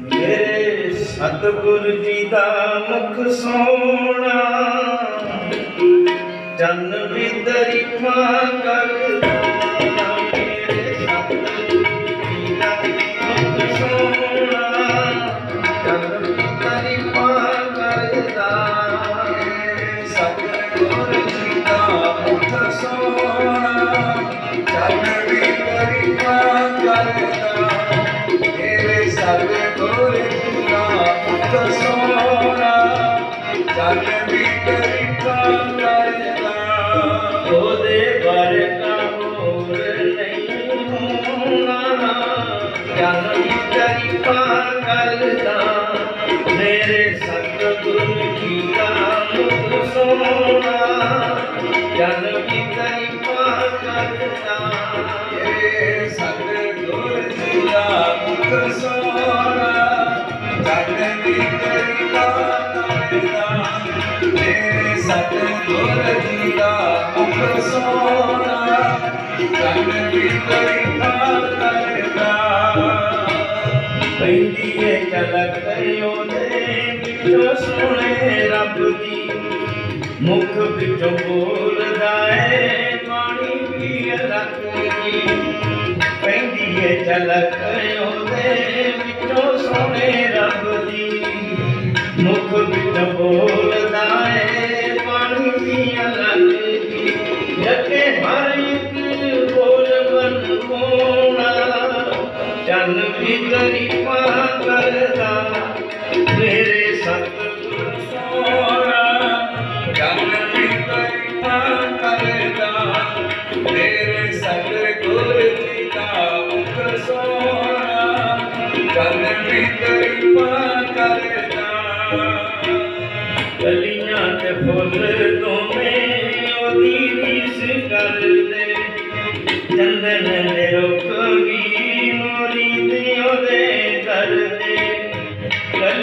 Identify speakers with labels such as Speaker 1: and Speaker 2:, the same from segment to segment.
Speaker 1: ਮੇਰੇ ਸਤਿਗੁਰ ਜੀ ਦਾ ਮੁਖ ਸੋਹਣਾ। ਜਨ ਵੀ ਮਾਂ ਕਰਦਾ ਜਨ ਵਿਦਰੀ ਮਾਂ ਕਰਦਾ
Speaker 2: ਮੇਰੇ ਸਤਿਗੁਰ ਜੀ ਦਾ ਮੁਖ ਸੋਹਣਾ
Speaker 1: ਜਨ ਵਿਦਰੀ ਮਾਂ ਮੇਰੇ ਸਤਿਗੁਰ ਜੀ ਦਾ ਮੁਖ ਸੋਹਣਾ
Speaker 2: ਚਰਨ ਵੀ ਕਰਿਆ ਮੇਰੇ ਸਤਿਗੁਰ ਜੀ ਦਾ ਮੁਖ ਸੋਹਣਾ ਚਰਨ ਵੀ
Speaker 1: ਪੈਂਦੀ ਏ ਝਲਕ ਉਹਦੇ ਵਿੱਚੋਂ ਸੋਹਣੇ ਰੱਬ ਦੀ। ਮੁਖ ਵਿੱਚੋਂ ਬੋਲਦਾ ਏ ਬਾਣੀ ਵੀ ਰੱਖ ਦੀ ਪੈਂਦੀ ਏ ਝਲਕ ਉਹਦੇ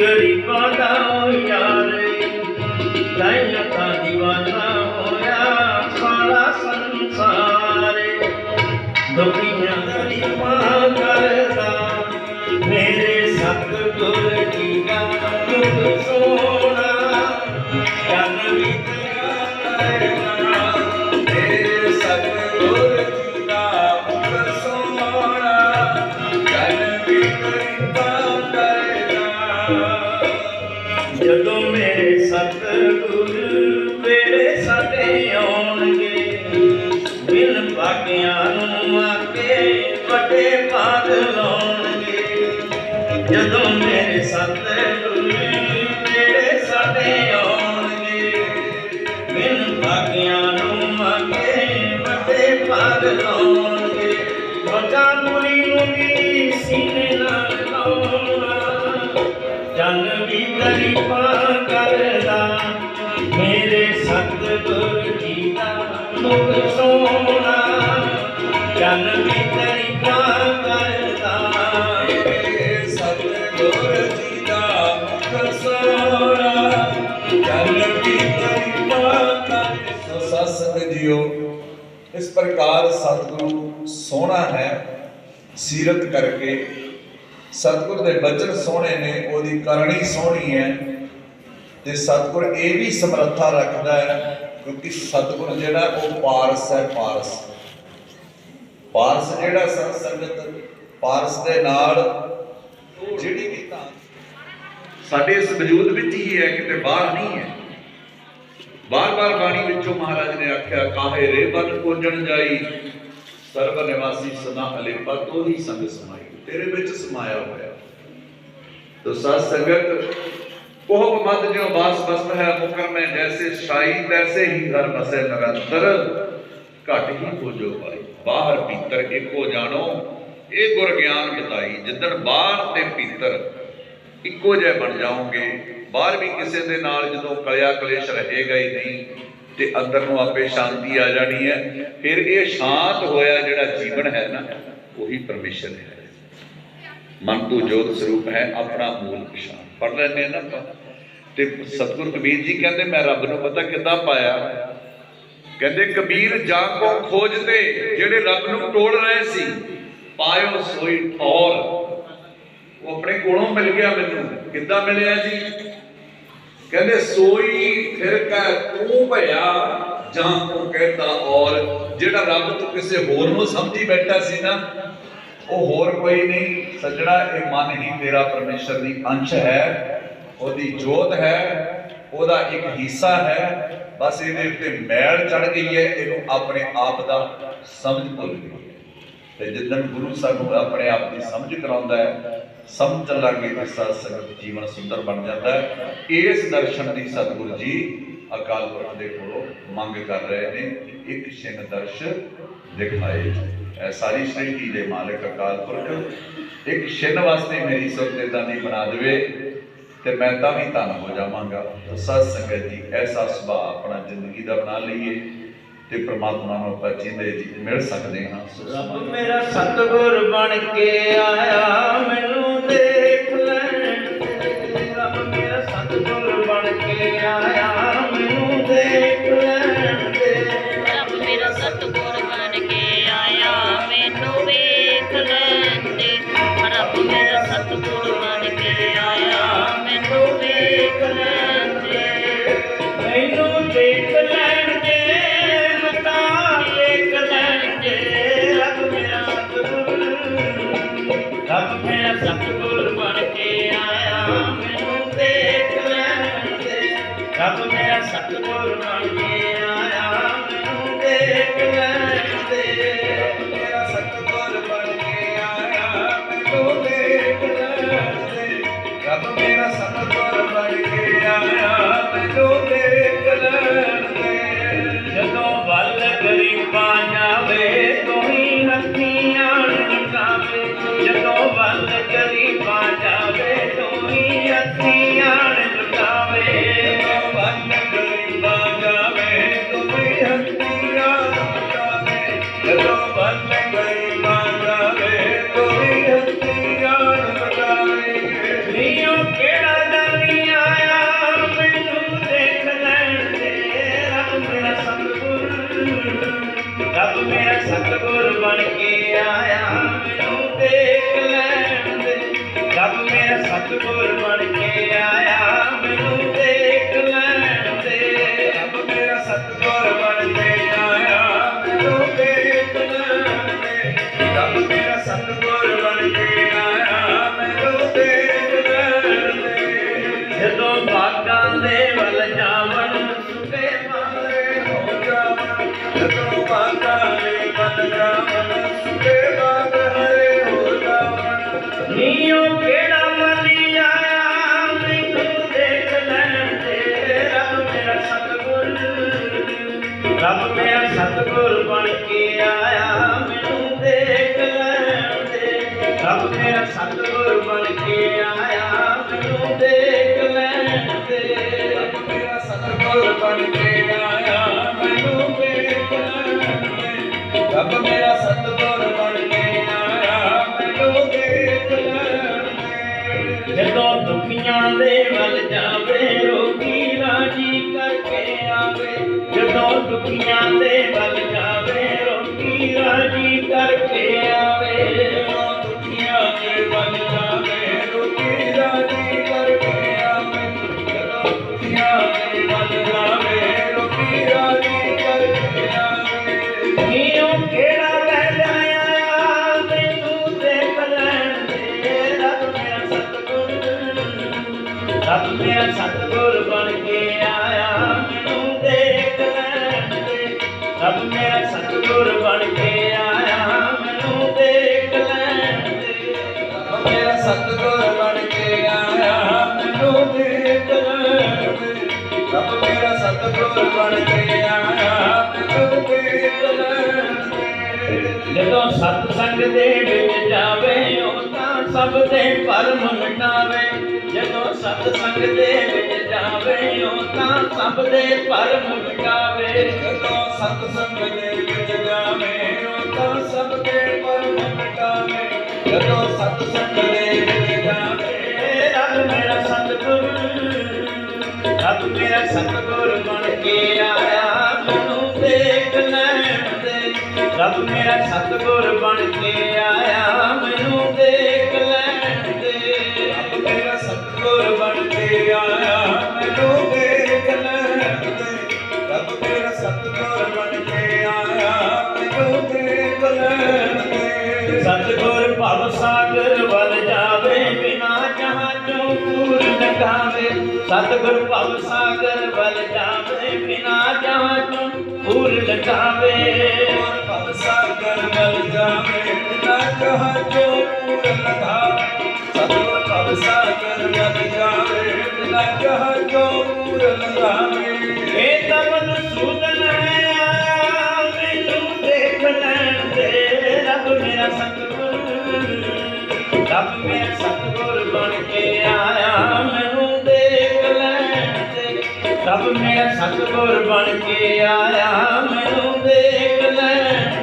Speaker 1: ਗਰੀਬਾਂ ਦਾ ਯਾਰ ਲਾਈਆਂ ਤਾਂ دیਵਾਨਾ ਹੋਇਆ, ਸਾਰਾ ਸੰਸਾਰ ਦੁਖੀਆਂ ਦਾ ਕਰਦਾ, ਮੇਰੇ ਸਤਿਗੁਰ ਜੀ ਦਾ ਮੁਖ ਜਦੋਂ ਮੇਰੇ ਸਤਿਗੁਰ ਵੇਲੇ ਸਾਡੇ ਆਉਣਗੇ, ਬਿਨ ਭਾਗਿਆਂ ਨੂੰ ਆਕੇ ਵੱਡੇ ਭਾਗ ਲਾਉਣਗੇ। ਜਦੋਂ ਮੇਰੇ ਸਤਿਗੁਰ ਵੇਲੇ ਸਾਡੇ ਆਉਣਗੇ, ਬਿਨ ਭਾਗਿਆਂ ਨੂੰ ਆਕੇ ਵੱਡੇ ਭਾਗ ਲਾਉਣਗੇ। ਰੋਜਾ ਮੁਰੀ ਨੂੰ ਵੀ ਸੀਨੇ ਨਾਲ ਲਾਉਣਾ ਜਨ ਵੀ ਗਰੀਬਾਂ ਕਰਦਾ, ਮੇਰੇ ਸਤਿਗੁਰ ਜੀ ਦਾ ਮੁਖ ਸੋਹਣਾ। ਜਨ ਵੀ ਗਰੀਬਾਂ ਕਰਦਾ,
Speaker 2: ਮੇਰੇ ਸਤਿਗੁਰ ਜੀ ਦਾ ਮੁਖ ਸੋਹਣਾ। ਜਨ ਵੀ ਕਰਿਆ ਕਰਦਾ। ਸਤ ਜੀਓ ਇਸ ਪ੍ਰਕਾਰ ਸਤਿਗੁਰੂ ਸੋਹਣਾ ਹੈ, ਸੀਰਤ ਕਰਕੇ ਸਤਿਗੁਰ ਦੇ ਬਚਨ ਸੋਹਣੇ ਨੇ, ਉਹਦੀ ਕਰਨੀ ਸੋਹਣੀ ਹੈ। ਤੇ ਸਤਿਗੁਰ ਇਹ ਵੀ ਸਮਰੱਥਾ ਰੱਖਦਾ ਹੈ, ਕਿਉਂਕਿ ਸਤਿਗੁਰ ਜਿਹੜਾ, ਉਹ ਪਾਰਸ ਹੈ ਪਾਰਸ। ਪਾਰਸ ਜਿਹੜਾ ਸਤ ਸੰਗਤ, ਪਾਰਸ ਦੇ ਨਾਲ ਜਿਹੜੀ ਵੀ ਤਾਂ ਸਾਡੇ ਇਸ ਵਜੂਦ ਵਿੱਚ ਹੀ ਹੈ, ਕਿਤੇ ਬਾਹਰ ਨਹੀਂ ਹੈ। ਬਾਰ-ਬਾਰ ਬਾਣੀ ਵਿੱਚੋਂ ਮਹਾਰਾਜ ਨੇ ਆਖਿਆ, ਕਾਹੇ ਰੇ ਬਨ ਪੂਜਣ ਜਾਈ, ਸਰਬ ਨਿਵਾਸੀ ਸਦਾ ਅਲੇਪਾ ਤੋ ਹੀ ਸੰਗ ਸਮਾਈ। ਤੇਰੇ ਵਿੱਚ ਸਮਾਇਆ ਹੋਇਆ। ਤੋ ਸਤ ਸੰਗਤ ਕੋਹ ਮਤ ਜੋ ਬਾਸ ਬਸਤ ਹੈ ਮੁਕਰ ਮੈਂ ਜੈਸੇ ਸ਼ਾਈ ਤੈਸੇ ਹੀ ਘਰ ਬਸੇ ਨਿਰੰਤਰ। ਘਟ ਹੀ ਹੋ ਜੋ ਬਾਹਰ ਭੀਤਰ ਏਕੋ ਜਾਣੋ। ਇਹ ਗੁਰ ਗਿਆਨ ਬਤਾਈ ਜਿੱਦਣ ਬਾਹਰ ਤੇ ਭੀਤਰ ਇੱਕੋ ਜਿਹੇ ਬਣ ਜਾਓਗੇ। ਬਾਹਰ ਵੀ ਕਿਸੇ ਦੇ ਨਾਲ ਜਦੋਂ ਕਲਿਆ ਕਲੇਸ਼ ਰਹੇਗਾ ਹੀ ਨਹੀਂ, ਤੇ ਅੰਦਰ ਨੂੰ ਆਪੇ ਸ਼ਾਂਤੀ ਆ ਜਾਣੀ ਹੈ। ਫਿਰ ਇਹ ਸ਼ਾਂਤ ਹੋਇਆ ਜਿਹੜਾ ਜੀਵਨ ਹੈ ਨਾ, ਉਹੀ ਪਰਮੇਸ਼ਰ ਹੈ। ਮਨ ਤੋਂ ਜੋਤ ਸਰੂਪ ਹੈ, ਆਪਣਾ ਮੂਲ ਪਛਾਣ ਪੜ ਲੈਂਦੇ ਨਾ ਤੇ ਸਤਿਗੁਰ ਕਬੀਰ ਜੀ ਕਹਿੰਦੇ, ਮੈਂ ਰੱਬ ਨੂੰ ਪਤਾ ਕਿੱਦਾਂ ਪਾਇਆ? ਕਹਿੰਦੇ, ਕਬੀਰ ਜਾ ਕੋ ਖੋਜਦੇ ਜਿਹੜੇ ਰੱਬ ਨੂੰ ਟੋਲ ਰਹੇ ਸੀ, ਪਾਇਓ ਸੋਈ ਠੌਰ। ਉਹ ਆਪਣੇ ਕੋਲੋਂ ਮਿਲ ਗਿਆ ਮੈਨੂੰ। ਕਿੱਦਾਂ ਮਿਲਿਆ ਜੀ? ਕਹਿੰਦੇ, ਸੋਈ ਫਿਰ ਕੈ ਤੂੰ ਭਇਆ ਜਾਂ ਤੂੰ ਕਹਿੰਦਾ ਔਰ। ਜਿਹੜਾ ਰੱਬ ਤੂੰ ਕਿਸੇ ਹੋਰ ਨੂੰ ਸਮਝੀ ਬੈਠਾ ਸੀ ਨਾ ਉਹ ਹੋਰ ਕੋਈ ਨਹੀਂ, ਸੱਜਣਾ, ਇਹ ਮਨ ਹੀ ਤੇਰਾ ਪਰਮੇਸ਼ਰ ਦੀ ਅੰਸ਼ ਹੈ। ਉਹਦੀ ਜੋਤ ਹੈ, ਉਹਦਾ ਇੱਕ ਹਿੱਸਾ ਹੈ। ਬਸ ਇਹਦੇ ਉੱਤੇ ਮੈਲ ਚੜ ਗਈ ਹੈ, ਇਹਨੂੰ ਆਪਣੇ ਆਪ ਦਾ ਸਮਝ ਭੁੱਲ ਗਈ ਹੈ। ਤੇ ਜਿੱਦਣ ਗੁਰੂ ਸਾਨੂੰ ਆਪਣੇ ਆਪ ਦੀ ਸਮਝ ਕਰਾਉਂਦਾ ਹੈ, ਸਮਝ ਲੱਗੇ ਤੇ ਸਾਧ ਸੰਗਤ ਜੀਵਨ ਸੁੰਦਰ ਬਣ ਜਾਂਦਾ ਹੈ। ਇਸ ਦਰਸ਼ਨ ਦੀ ਸਤਿਗੁਰੂ ਜੀ ਅਕਾਲ ਪੁਰਖ ਦੇ ਕੋਲੋਂ ਮੰਗ ਕਰ ਰਹੇ ਨੇ ਇੱਕ ਛਿਨ ਦਰਸ਼ ਦਿਖਾਏ ਇਹ ਸਾਰੀ ਸ੍ਰਿਸ਼ਟੀ ਦੇ ਮਾਲਕ ਅਕਾਲ ਪੁਰਖ। ਇੱਕ ਛਿਨ ਵਾਸਤੇ ਮੇਰੀ ਸੁਰਤ ਏਦਾਂ ਬਣਾ ਦੇਵੇ ਤੇ ਮੈਂ ਤਾਂ ਵੀ ਧੰਨ ਹੋ ਜਾਵਾਂਗਾ। ਸਤ ਸੰਗਤ ਜੀ, ਐਸਾ ਸੁਭਾਅ ਆਪਣਾ ਜ਼ਿੰਦਗੀ ਦਾ ਬਣਾ ਲਈਏ ਤੇ ਪ੍ਰਮਾਤਮਾ ਨੂੰ ਆਪਾਂ ਜਿੰਦੇ ਜੀ ਮਿਲ ਸਕਦੇ ਹਾਂ।
Speaker 1: ਰੱਬ ਮੇਰਾ ਸਤਿਗੁਰ ਬਣ ਕੇ ਆਇਆ, ਮੈਨੂੰ mío queda ਸਤਿਗੁਰ।
Speaker 3: ਰੱਬ ਮੇਰਾ ਸਤਿਗੁਰ ਬਣ ਕੇ ਆਇਆ। ਆਇਆ
Speaker 1: ਦੇ ਵਿੱਚ ਜਾਵੇ, ਉਹ ਤਾਂ ਸਭ ਦੇ ਭਰਮ ਮਿਟਾਵੇ ਜਦੋਂ ਸਤ ਸੰਗ ਦੇ ਵਿੱਚ ਜਾਵੇ, ਉਹ ਤਾਂ ਸਭ ਦੇ ਭਰਮ ਮਿਟਾਵੇ
Speaker 2: ਜਦੋਂ ਸਤ ਸੰਗ ਦੇ ਵਿੱਚ ਜਾਵੇ, ਉਹ ਤਾਂ ਸਭ ਦੇ ਪਰਮ ਮਿਟਾਵੇ ਜਦੋਂ ਸਤ ਸੰਗ ਦੇ ਵਿੱਚ ਜਾਵੇ,
Speaker 1: ਰੱਬ ਮੇਰਾ ਸਤਿਗੁਰ, ਰੱਬ ਮੇਰਾ ਸਤਿਗੁਰ ਬਣ ਕੇ ਆਇਆ ਰੱਬ ਮੇਰਾ ਸਤਿਗੁਰ ਬਣ ਕੇ ਆਇਆ ਮੈਨੂੰ ਦੇਖ ਲੈਣ ਦੇ।
Speaker 2: ਮੇਰਾ ਸਤਿਗੁਰ ਬਣ ਕੇ ਆਇਆ ਮੈਨੂੰ ਦੇਖ ਲੈਣ ਦੇ। ਰੱਬ ਮੇਰਾ ਸਤਿਗੁਰ ਬਣ ਕੇ ਆਇਆ ਮੈਨੂੰ ਦੇਖ ਲੈਣ ਦੇ।
Speaker 1: ਸਤਿਗੁਰ ਭਵ ਸਾਗਰ ਵੱਲ ਜਾਵੇ ਬਿਨਾ ਜਹਾਜ਼ੋਂ ਪੂਰ ਲਗਾਵੇ ਸਤਿਗੁਰ ਭਵ ਸਾਗਰ ਵੱਲ ਜਾਵੇ ਬਿਨਾ ਜਹਾਜ਼ੋਂ ਪੂਰ ਲਗਾਵੇ
Speaker 2: ਭਵ ਸਾਗਰ ਜਾਵੇ ਨਾ ਜਹਾਜੋ ਪੂਰ ਲਗਾ ਸਤਿਗੁਰ ਭਵ ਸਾਗਰ ਵੱਲ ਜਾਵੇ ਨਾ ਜਹਾਜੋ ਪੂਰ ਲਗਾਵੇ
Speaker 1: ਇਹ ਤਾਂ ਮਨਸੂਦਨ ਹੈ ਮੈਨੂੰ ਦੇਖ ਲੈਣ ਦੇ। ਰੱਬ ਮੇਰਾ ਸਤਿਗੁਰ, ਰੱਬ ਮੇਰਾ ਸਤਿਗੁਰ ਬਣ ਕੇ ਆਇਆ। ਮੈਨੂੰ ਦੇਖ ਲੈਣ ਦੇ। ਰੱਬ ਮੇਰਾ ਸਤਿਗੁਰ ਬਣ ਕੇ ਆਇਆ। ਮੈਨੂੰ ਦੇਖ ਲੈਣ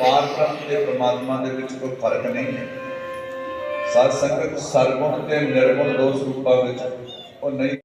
Speaker 4: ਪਾਰ ਬ੍ਰਹਮ ਤੇ ਪ੍ਰਮਾਤਮਾ ਦੇ ਵਿੱਚ ਕੋਈ ਫ਼ਰਕ ਨਹੀਂ ਹੈ। ਸਤ ਸੰਗਤ ਸਰਗੁਣ ਤੇ ਨਿਰਗੁਣ ਦੋ ਸਰੂਪਾਂ ਵਿੱਚ ਉਹ ਨਹੀਂ